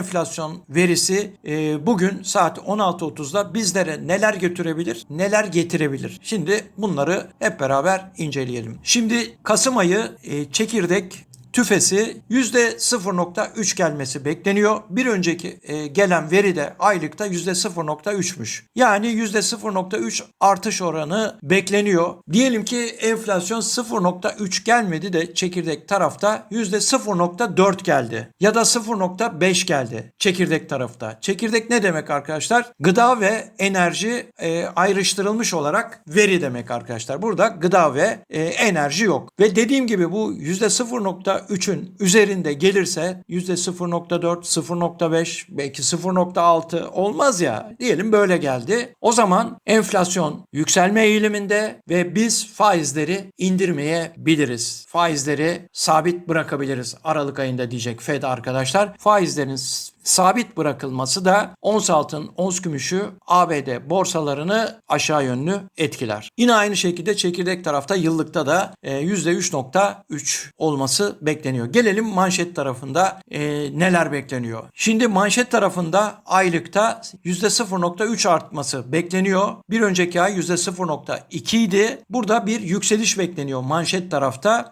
enflasyon verisi e, bugün saat 16.30'da bizlere neler götürebilir, neler getirebilir? Şimdi bunları hep beraber inceleyelim. Şimdi Kasım ayı e, çekirdek tüfesi %0.3 gelmesi bekleniyor. Bir önceki e, gelen veri de aylıkta %0.3'müş. Yani %0.3 artış oranı bekleniyor. Diyelim ki enflasyon 0.3 gelmedi de çekirdek tarafta %0.4 geldi. Ya da 0.5 geldi çekirdek tarafta. Çekirdek ne demek arkadaşlar? Gıda ve enerji e, ayrıştırılmış olarak veri demek arkadaşlar. Burada gıda ve e, enerji yok. Ve dediğim gibi bu %0.3'ün üzerinde gelirse %0.4, 0.5 belki 0.6 olmaz ya. Diyelim böyle geldi. O zaman enflasyon yükselme eğiliminde ve biz faizleri indirmeyebiliriz. Faizleri sabit bırakabiliriz Aralık ayında diyecek Fed arkadaşlar. Faizlerin sabit bırakılması da ons altın, ons gümüşü ABD borsalarını aşağı yönlü etkiler. Yine aynı şekilde çekirdek tarafta yıllıkta da e, %3.3 olması bekleniyor. Gelelim manşet tarafında e, neler bekleniyor. Şimdi manşet tarafında aylıkta %0.3 artması bekleniyor. Bir önceki ay %0.2 idi. Burada bir yükseliş bekleniyor manşet tarafta.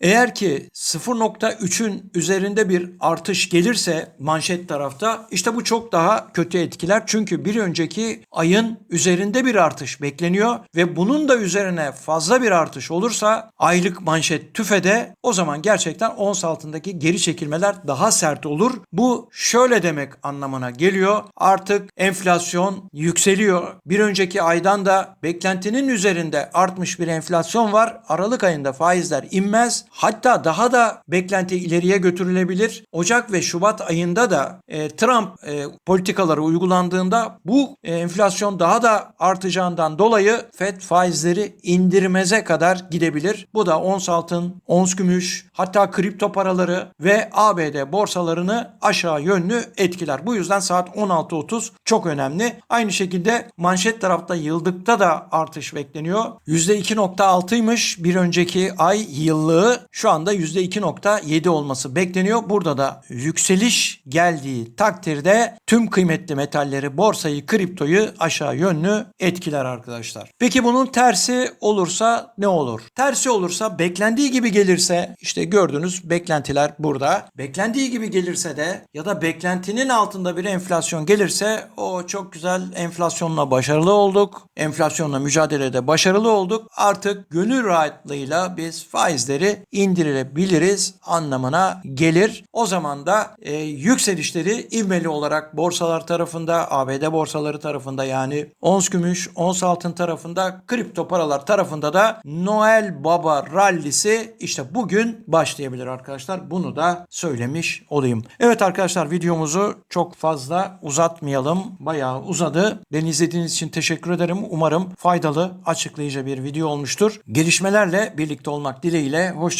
Eğer ki 0.3'ün üzerinde bir artış gelirse manşet tarafta işte bu çok daha kötü etkiler. Çünkü bir önceki ayın üzerinde bir artış bekleniyor ve bunun da üzerine fazla bir artış olursa aylık manşet tüfede o zaman gerçekten ons altındaki geri çekilmeler daha sert olur. Bu şöyle demek anlamına geliyor. Artık enflasyon yükseliyor. Bir önceki aydan da beklentinin üzerinde artmış bir enflasyon var. Aralık ayında faizler inmez. Hatta daha da beklenti ileriye götürülebilir. Ocak ve Şubat ayında da e, Trump e, politikaları uygulandığında bu e, enflasyon daha da artacağından dolayı Fed faizleri indirmeze kadar gidebilir. Bu da ons altın, ons gümüş, hatta kripto paraları ve ABD borsalarını aşağı yönlü etkiler. Bu yüzden saat 16.30 çok önemli. Aynı şekilde manşet tarafta yıldıkta da artış bekleniyor. %2.6'ymış bir önceki ay yıllığı şu anda %2.7 olması bekleniyor. Burada da yükseliş geldiği takdirde tüm kıymetli metalleri, borsayı, kriptoyu aşağı yönlü etkiler arkadaşlar. Peki bunun tersi olursa ne olur? Tersi olursa beklendiği gibi gelirse işte gördüğünüz beklentiler burada. Beklendiği gibi gelirse de ya da beklentinin altında bir enflasyon gelirse o çok güzel enflasyonla başarılı olduk. Enflasyonla mücadelede başarılı olduk. Artık gönül rahatlığıyla biz faizleri indirebiliriz anlamına gelir. O zaman da e, yükselişleri ivmeli olarak borsalar tarafında, ABD borsaları tarafında yani ons gümüş, ons altın tarafında, kripto paralar tarafında da Noel Baba rallisi işte bugün başlayabilir arkadaşlar. Bunu da söylemiş olayım. Evet arkadaşlar videomuzu çok fazla uzatmayalım. Bayağı uzadı. Beni izlediğiniz için teşekkür ederim. Umarım faydalı, açıklayıcı bir video olmuştur. Gelişmelerle birlikte olmak dileğiyle. Hoşça